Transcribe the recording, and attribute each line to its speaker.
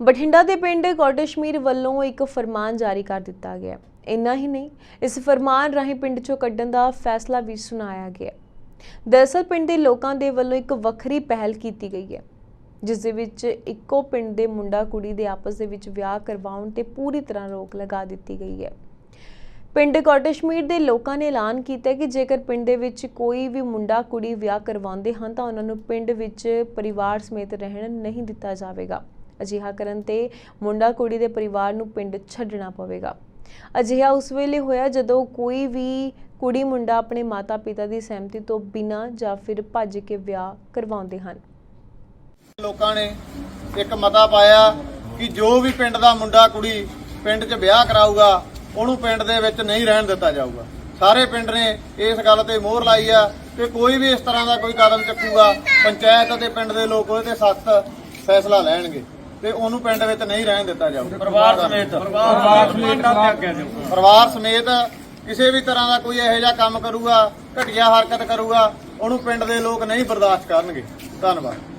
Speaker 1: ਬਠਿੰਡਾ ਦੇ ਪਿੰਡ ਕੋਟਸ਼ਮੀਰ ਵੱਲੋਂ ਇੱਕ ਫਰਮਾਨ ਜਾਰੀ ਕਰ ਦਿੱਤਾ ਗਿਆ ਇੰਨਾ ਹੀ ਨਹੀਂ, ਇਸ ਫਰਮਾਨ ਰਾਹੀਂ ਪਿੰਡ ਚੋਂ ਕੱਢਣ ਦਾ ਫੈਸਲਾ ਵੀ ਸੁਣਾਇਆ ਗਿਆ ਦਰਅਸਲ ਪਿੰਡ ਦੇ ਲੋਕਾਂ ਦੇ ਵੱਲੋਂ ਇੱਕ ਵੱਖਰੀ ਪਹਿਲ ਕੀਤੀ ਗਈ ਹੈ, ਜਿਸ ਦੇ ਵਿੱਚ ਇੱਕੋ ਪਿੰਡ ਦੇ ਮੁੰਡਾ ਕੁੜੀ ਦੇ ਆਪਸ ਦੇ ਵਿੱਚ ਵਿਆਹ ਕਰਵਾਉਣ ਤੇ ਪੂਰੀ ਤਰ੍ਹਾਂ ਰੋਕ ਲਗਾ ਦਿੱਤੀ ਗਈ ਹੈ। ਪਿੰਡ ਕੋਟਸ਼ਮੀਰ ਦੇ ਲੋਕਾਂ ਨੇ ਐਲਾਨ ਕੀਤਾ ਕਿ ਜੇਕਰ ਪਿੰਡ ਦੇ ਵਿੱਚ ਕੋਈ ਵੀ ਮੁੰਡਾ ਕੁੜੀ ਵਿਆਹ ਕਰਵਾਉਂਦੇ ਹਨ ਤਾਂ ਉਹਨਾਂ ਨੂੰ ਪਿੰਡ ਵਿੱਚ ਪਰਿਵਾਰ ਸਮੇਤ ਰਹਿਣ ਨਹੀਂ ਦਿੱਤਾ ਜਾਵੇਗਾ। ਅਜਿਹਾ ਕਰਨ ਤੇ ਮੁੰਡਾ ਕੁੜੀ ਦੇ ਪਰਿਵਾਰ ਨੂੰ ਪਿੰਡ ਛੱਡਣਾ ਪਵੇਗਾ। ਅਜਿਹਾ ਉਸ ਵੇਲੇ ਹੋਇਆ ਜਦੋਂ ਕੋਈ ਵੀ ਕੁੜੀ ਮੁੰਡਾ ਆਪਣੇ ਮਾਤਾ-ਪਿਤਾ ਦੀ ਸਹਿਮਤੀ ਤੋਂ ਬਿਨਾਂ ਜਾਂ ਫਿਰ ਭੱਜ ਕੇ ਵਿਆਹ ਕਰਵਾਉਂਦੇ ਹਨ।
Speaker 2: ਲੋਕਾਂ ਨੇ ਇੱਕ ਮਤਾ ਪਾਇਆ ਕਿ ਜੋ ਵੀ ਪਿੰਡ ਦਾ ਮੁੰਡਾ ਕੁੜੀ ਪਿੰਡ 'ਚ ਵਿਆਹ ਕਰਾਊਗਾ, ਉਹਨੂੰ ਪਿੰਡ ਦੇ ਵਿੱਚ ਨਹੀਂ ਰਹਿਣ ਦਿੱਤਾ ਜਾਊਗਾ। ਸਾਰੇ ਪਿੰਡ ਨੇ ਇਸ ਗੱਲ ਤੇ ਮੋਹਰ ਲਾਈ ਆ ਕਿ ਕੋਈ ਵੀ ਇਸ ਤਰ੍ਹਾਂ ਦਾ ਕੋਈ ਕਦਮ ਚੱਕੂਗਾ, ਪੰਚਾਇਤ ਅਤੇ ਪਿੰਡ ਦੇ ਲੋਕ ਉਹਦੇ ਤੇ ਸਖਤ ਫੈਸਲਾ ਲੈਣਗੇ। ਤੇ ਉਹਨੂੰ ਪਿੰਡ ਵਿੱਚ ਨਹੀਂ ਰਹਿਣ ਦਿੱਤਾ ਜਾਊਗਾ ਪਰਿਵਾਰ ਸਮੇਤ। ਪਰਿਵਾਰ ਸਮੇਤ ਕਿਸੇ ਵੀ ਤਰ੍ਹਾਂ ਦਾ ਕੋਈ ਇਹੋ ਜਿਹਾ ਕੰਮ ਕਰੂਗਾ ਘਟੀਆ ਹਰਕਤ ਕਰੂਗਾ ਉਹਨੂੰ ਪਿੰਡ ਦੇ ਲੋਕ ਨਹੀਂ ਬਰਦਾਸ਼ਤ ਕਰਨਗੇ। ਧੰਨਵਾਦ।